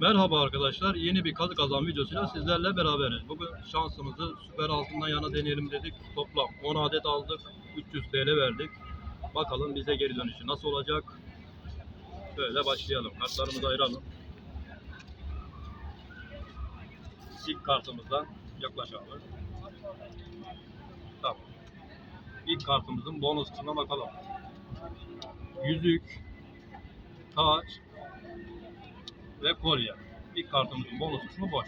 Merhaba arkadaşlar. Yeni bir kazı kazan videosuyla sizlerle beraberiz. Bugün şansımızı süper altından yana deneyelim dedik. Toplam 10 adet aldık. 300 TL verdik. Bakalım bize geri dönüşü nasıl olacak? Böyle başlayalım. Kartlarımızı ayıralım. İlk kartımızdan yaklaşalım. Tamam. İlk kartımızın bonus kısmına bakalım. Yüzük, taç, ve kolye. İlk kartımızın bonus kısmı boş.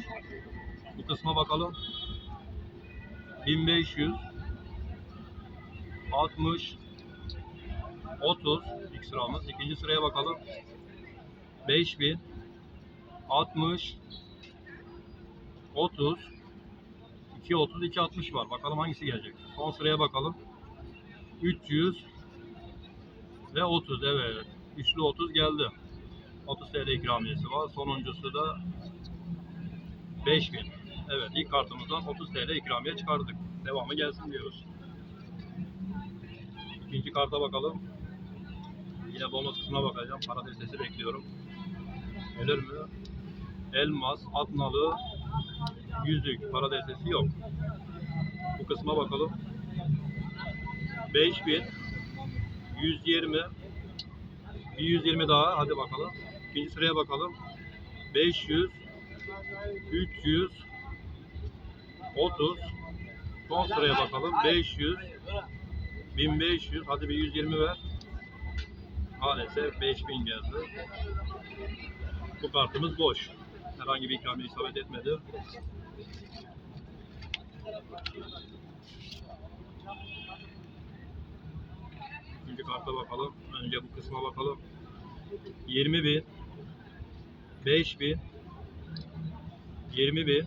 Bu kısma bakalım. 1500 60 30 ilk sıramız. İkinci sıraya bakalım. 5000 60 30 2 30 2 60 var. Bakalım hangisi gelecek. Son sıraya bakalım. 300 ve 30 evet. Üçlü 30 geldi. 30 TL ikramiyesi var. Sonuncusu da 5000. Evet ilk kartımızdan 30 TL ikramiye çıkardık. Devamı gelsin diyoruz. İkinci karta bakalım. Yine bonus kısmına bakacağım. Para destesi bekliyorum. Gelir mi? Elmas, atnalı, yüzük. Para destesi yok. Bu kısma bakalım. 5000 120 bir 120 daha hadi bakalım. İkinci sıraya bakalım. 500 300 30 Son sıraya bakalım. 500 1500 hadi bir 120 ver. Maalesef 5000 geldi. Bu kartımız boş. Herhangi bir ikramiye isabet etmedi. Üçüncü karta bakalım. Önce bu kısma bakalım. 20 bin 5 bin 20 bin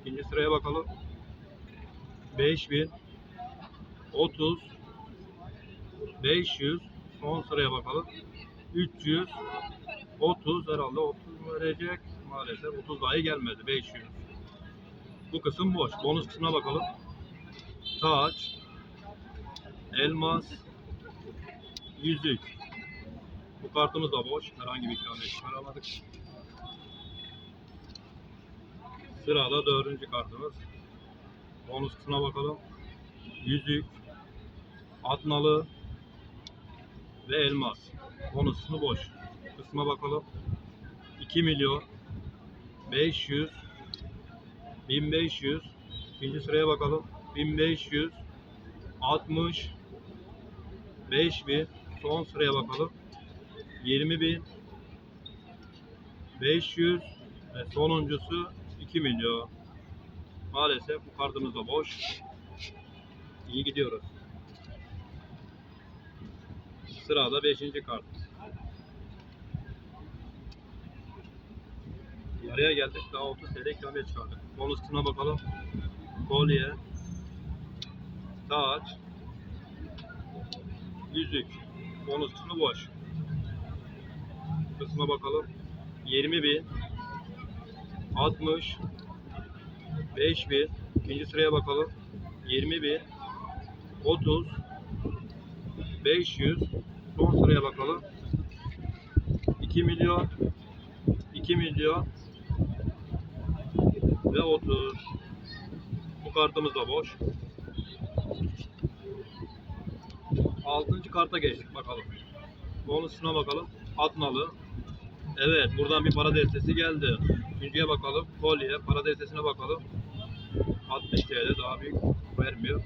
İkinci sıraya bakalım. 5 bin 30 500 son sıraya bakalım. 300 30 herhalde 30 verecek. Maalesef 30 dahi gelmedi. 500. Bu kısım boş. Bonus kısmına bakalım. Taç, elmas, yüzük. Bu kartımız da boş. Herhangi bir ikramiye çıkaramadık. Sırada dördüncü kartımız. Bonus kısmına bakalım. Yüzük, atnalı ve elmas. Bonus kısmı boş. Kısma bakalım. 2 milyon 500 1500 İkinci sıraya bakalım. 1500 60 5000 son sıraya bakalım. 20 bin 500 ve sonuncusu 2 milyon. Maalesef bu kartımız da boş. İyi gidiyoruz. Sırada 5. kart. Yarıya geldik. Daha 30 TL ikramiye çıkardık. Bonus kısmına bakalım. Kolye, taç, yüzük. Bonus kısmı boş kısma bakalım. 20 bin 60 5 bin ikinci sıraya bakalım. 20 bin 30 500 son sıraya bakalım. 2 milyon 2 milyon ve 30 bu kartımız da boş. Altıncı karta geçtik bakalım. Bonusuna bakalım. Atnalı. Evet buradan bir para destesi geldi. Üçüncüye bakalım. Kolye para destesine bakalım. 60 TL daha büyük vermiyor.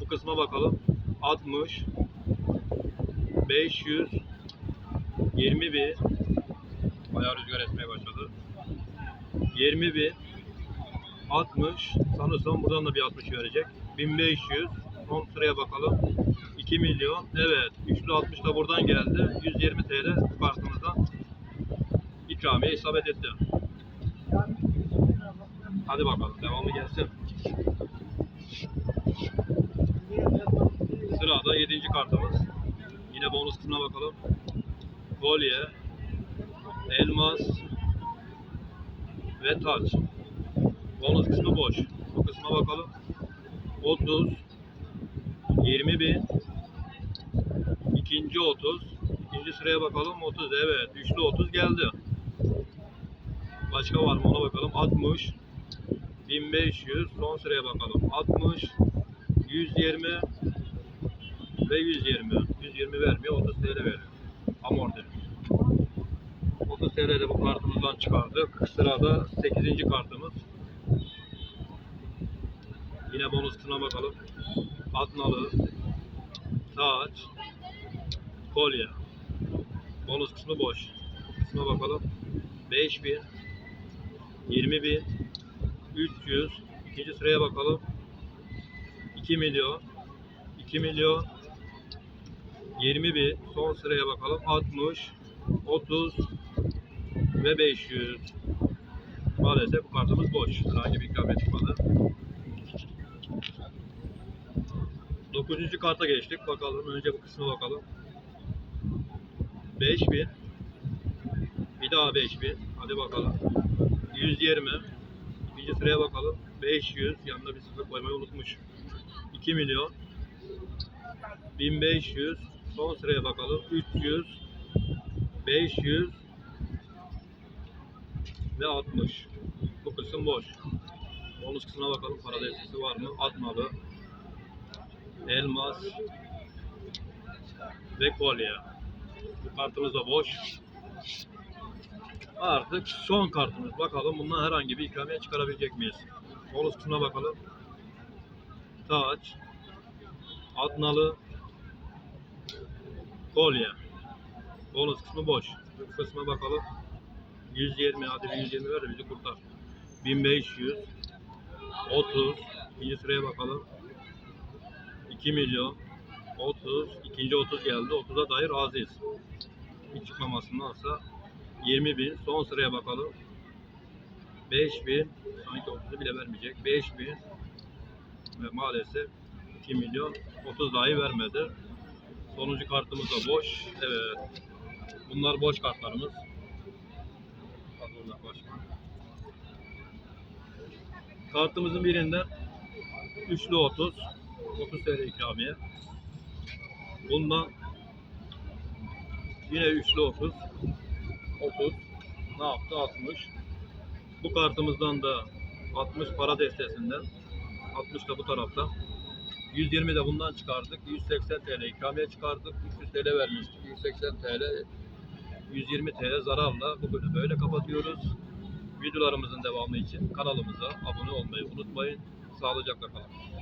Bu kısma bakalım. 60 500 20 bin Bayağı rüzgar esmeye başladı. 20 bin 60 sanırsam buradan da bir 60 verecek. 1500 son sıraya bakalım. 2 milyon. Evet. Üçlü 60 da buradan geldi. 120 TL kartımızdan ikramiye isabet etti. Hadi bakalım devamı gelsin. Sırada 7. kartımız. Yine bonus kısmına bakalım. Kolye, elmas ve taç. Bonus kısmı boş. Bu kısma bakalım. 30 20 bin İkinci 30 İkinci sıraya bakalım 30 evet üçlü 30 geldi Başka var mı ona bakalım. 60 1500 son sıraya bakalım. 60 120 ve 120. 120 vermiyor 30 TL veriyor. Amorti. 30 TL de bu kartımızdan çıkardık. Sırada 8. kartımız. Yine bonus kısmına bakalım. Atnalı, taç, kolye. Bonus kısmı boş. Kısma bakalım. 5000, 20000, 300. İkinci sıraya bakalım. 2 milyon, 2 milyon, 20 bin. Son sıraya bakalım. 60, 30 ve 500. Maalesef bu kartımız boş. Herhangi bir ikram çıkmadı. Dokuzuncu karta geçtik. Bakalım. Önce bu kısma bakalım. 5000. Bir daha 5000. Hadi bakalım. 120. İkinci sıraya bakalım. 500. Yanına bir sıfır koymayı unutmuş. 2 milyon. 1500. Son sıraya bakalım. 300. 500 ve 60. Bu kısım boş. Bonus kısmına bakalım. Para destesi var mı? Atmalı. Elmas ve kolye. Bu kartımız da boş. Artık son kartımız. Bakalım bundan herhangi bir ikramiye çıkarabilecek miyiz? Bonus kısmına bakalım. Taç. Adnalı. Kolye. Bonus kısmı boş. Bu kısma bakalım. 120 hadi bir 120 ver bizi kurtar. 1500 30 ikinci sıraya bakalım. 2 milyon 30 ikinci 30 geldi. 30'a dair razıyız. Hiç çıkmamasındansa 20 bin son sıraya bakalım. 5 bin sanki 30'u bile vermeyecek. 5 bin ve maalesef 2 milyon 30 dahi vermedi. Sonuncu kartımız da boş. Evet. Bunlar boş kartlarımız. Kadrolar başka. Kartımızın birinde üçlü 30. 30 TL ikramiye. Bundan yine üçlü 30. 30. Ne yaptı? 60. Bu kartımızdan da 60 para destesinden 60 da bu tarafta. 120 de bundan çıkardık. 180 TL ikramiye çıkardık. 300 TL vermiştik. 180 TL 120 TL zararla bu bölümü böyle kapatıyoruz. Videolarımızın devamı için kanalımıza abone olmayı unutmayın. Sağlıcakla kalın.